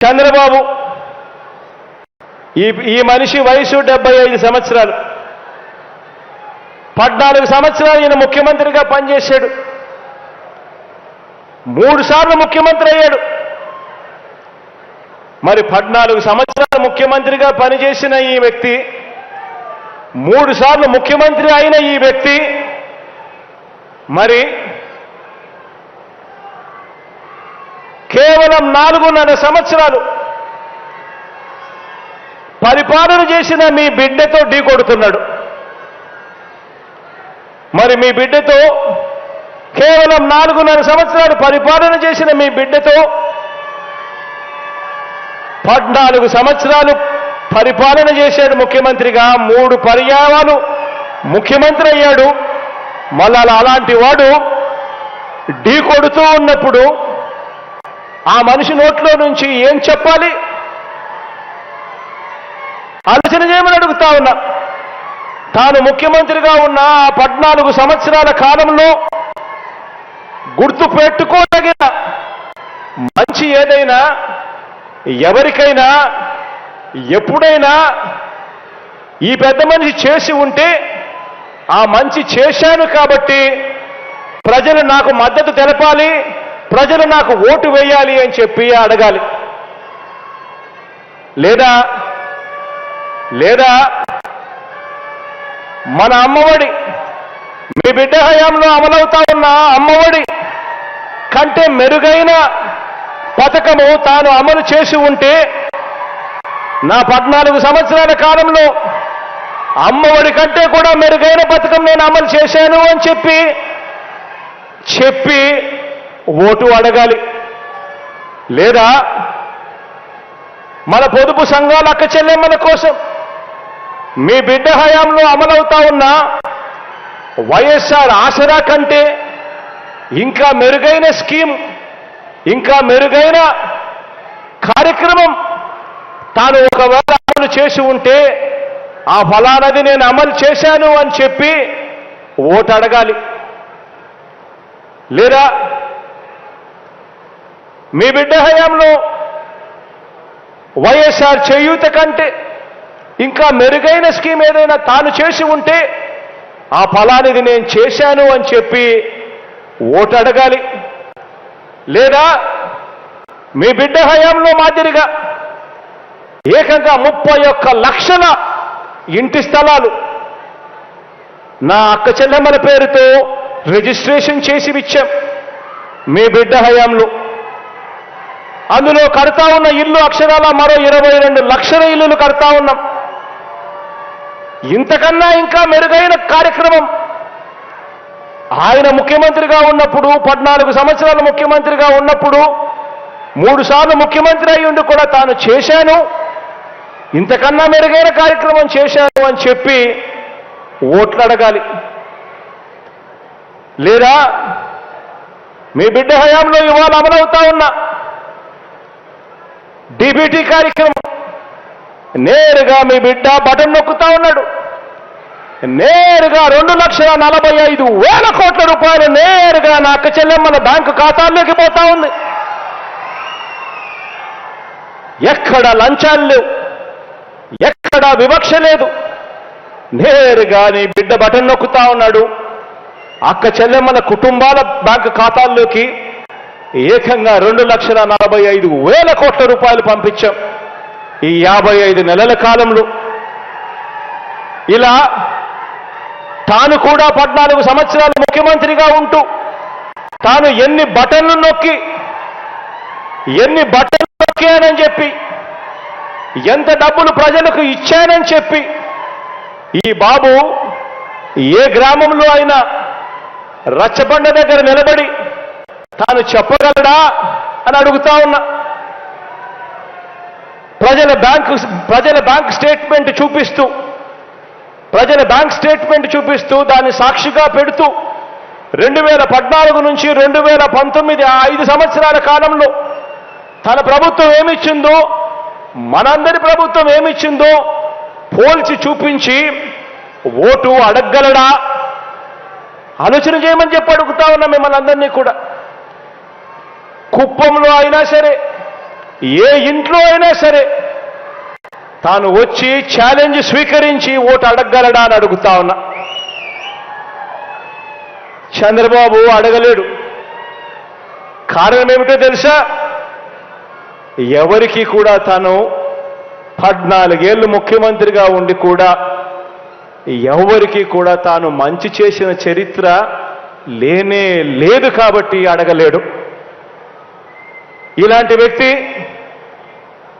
చంద్రబాబు ఈ ఈ మనిషి వయసు డెబ్బై ఐదు సంవత్సరాలు. పద్నాలుగు సంవత్సరాలు ఈయన ముఖ్యమంత్రిగా పనిచేశాడు. మూడు సార్లు ముఖ్యమంత్రి అయ్యాడు. మరి పద్నాలుగు సంవత్సరాలు ముఖ్యమంత్రిగా పనిచేసిన ఈ వ్యక్తి మూడు సార్లు ముఖ్యమంత్రి అయిన ఈ వ్యక్తి మరి కేవలం నాలుగున్నర సంవత్సరాలు పరిపాలన చేసిన మీ బిడ్డతో ఢీకొడుతున్నాడు మరి మీ బిడ్డతో కేవలం నాలుగున్నర సంవత్సరాలు పరిపాలన చేసిన మీ బిడ్డతో పద్నాలుగు సంవత్సరాలు పరిపాలన చేశాడు ముఖ్యమంత్రిగా. మూడు పర్యాయాలు ముఖ్యమంత్రి అయ్యాడు. మళ్ళా అలాంటి వాడు ఢీ కొడుతూ ఉన్నప్పుడు ఆ మనిషి నోట్లో నుంచి ఏం చెప్పాలి? ఆలోచన చేయమని అడుగుతా ఉన్నా. తాను ముఖ్యమంత్రిగా ఉన్న ఆ పద్నాలుగు సంవత్సరాల కాలంలో గుర్తు పెట్టుకోదగిన మంచి ఏదైనా ఎవరికైనా ఎప్పుడైనా ఈ పెద్ద మనిషి చేసి ఉంటే ఆ మంచి చేశాను కాబట్టి ప్రజలు నాకు మద్దతు తెలపాలి. ప్రజలు నాకు ఓటు వేయాలి అని చెప్పి అడగాలి. లేదా లేదా మన అమ్మఒడి మీ బిడ్డ హయాంలో అమలవుతా ఉన్న అమ్మఒడి కంటే మెరుగైన పథకము తాను అమలు చేసి ఉంటే నా పద్నాలుగు సంవత్సరాల కాలంలో అమ్మఒడి కంటే కూడా మెరుగైన పథకం నేను అమలు చేశాను అని చెప్పి చెప్పి ఓటు అడగాలి. లేదా మన పొదుపు సంఘాల అక్క చెల్లెమ్మల కోసం మీ బిడ్డ హయాంలో అమలవుతా ఉన్న వైఎస్ఆర్ ఆసరా కంటే ఇంకా మెరుగైన స్కీమ్ ఇంకా మెరుగైన కార్యక్రమం తాను ఒకవేళ అమలు చేసి ఉంటే ఆ ఫలానది నేను అమలు చేశాను అని చెప్పి ఓటు అడగాలి. లేదా మీ బిడ్డ హయాంలో వైఎస్ఆర్ చేయూత కంటే ఇంకా మెరుగైన స్కీమ్ ఏదైనా తాను చేసి ఉంటే ఆ ఫలానిది నేను చేశాను అని చెప్పి ఓటు అడగాలి. లేదా మీ బిడ్డ హయాంలో మాదిరిగా ఏకంగా ముప్పై ఒక్క లక్షల ఇంటి స్థలాలు నా అక్క చెల్లెమ్మల పేరుతో రిజిస్ట్రేషన్ చేసి ఇచ్చాం. మీ బిడ్డ హయాంలో అందులో కడతా ఉన్న ఇల్లు అక్షరాల మరో ఇరవై రెండు లక్షల ఇల్లులు కడతా ఉన్నాం. ఇంతకన్నా ఇంకా మెరుగైన కార్యక్రమం. ఆయన ముఖ్యమంత్రిగా ఉన్నప్పుడు పద్నాలుగు సంవత్సరాలు ముఖ్యమంత్రిగా ఉన్నప్పుడు మూడు సార్లు ముఖ్యమంత్రి అయి ఉండి కూడా తాను చేశాను. ఇంతకన్నా మెరుగైన కార్యక్రమం చేశాను అని చెప్పి ఓట్లు అడగాలి. లేదా మీ బిడ్డ హయాంలో ఇవాళ అమలవుతా ఉన్నా. డిబిటీ కార్యక్రమం. నేరుగా మీ బిడ్డ బటన్ నొక్కుతా ఉన్నాడు. నేరుగా రెండు లక్షల నలభై ఐదు వేల కోట్ల రూపాయలు నేరుగా నా అక్క చెల్లెమ్మల బ్యాంకు ఖాతాల్లోకి పోతా ఉంది. ఎక్కడ లంచాలు లేవు. ఎక్కడ వివక్ష లేదు. నేరుగా నీ బిడ్డ బటన్ నొక్కుతా ఉన్నాడు. అక్క చెల్లెమ్మల కుటుంబాల బ్యాంకు ఖాతాల్లోకి ఏకంగా రెండు లక్షల నలభై ఐదు వేల కోట్ల రూపాయలు పంపించాం. ఈ యాభై ఐదు నెలల కాలంలో. ఇలా తాను కూడా పద్నాలుగు సంవత్సరాలు ముఖ్యమంత్రిగా ఉంటూ తాను ఎన్ని బటన్లు నొక్కి ఎన్ని బటన్లు నొక్కానని చెప్పి ఎంత డబ్బులు ప్రజలకు ఇచ్చానని చెప్పి ఈ బాబు ఏ గ్రామంలో అయినా రచ్చబండ దగ్గర నిలబడి తాను చెప్పగలడా అని అడుగుతా ఉన్నా. ప్రజల బ్యాంకు ప్రజల బ్యాంక్ స్టేట్మెంట్ చూపిస్తూ ప్రజల బ్యాంక్ స్టేట్మెంట్ చూపిస్తూ దాన్ని సాక్షిగా పెడుతూ రెండు వేల పద్నాలుగు నుంచి రెండు వేల పంతొమ్మిది ఐదు సంవత్సరాల కాలంలో తన ప్రభుత్వం ఏమిచ్చిందో మనందరి ప్రభుత్వం ఏమిచ్చిందో పోల్చి చూపించి ఓటు అడగగలడా? ఆలోచన చేయమని చెప్పి అడుగుతా ఉన్నా మిమ్మల్ని అందరినీ కూడా. కుప్పంలో అయినా సరే ఏ ఇంట్లో అయినా సరే తాను వచ్చి ఛాలెంజ్ స్వీకరించి ఓటు అడగగలడా అని అడుగుతా ఉన్నా. చంద్రబాబు అడగలేడు. కారణం ఏమిటో తెలుసా? ఎవరికి కూడా తను పద్నాలుగేళ్ళు ముఖ్యమంత్రిగా ఉండి కూడా ఎవరికి కూడా తాను మంచి చేసిన చరిత్ర లేనే లేదు కాబట్టి అడగలేడు. ఇలాంటి వ్యక్తి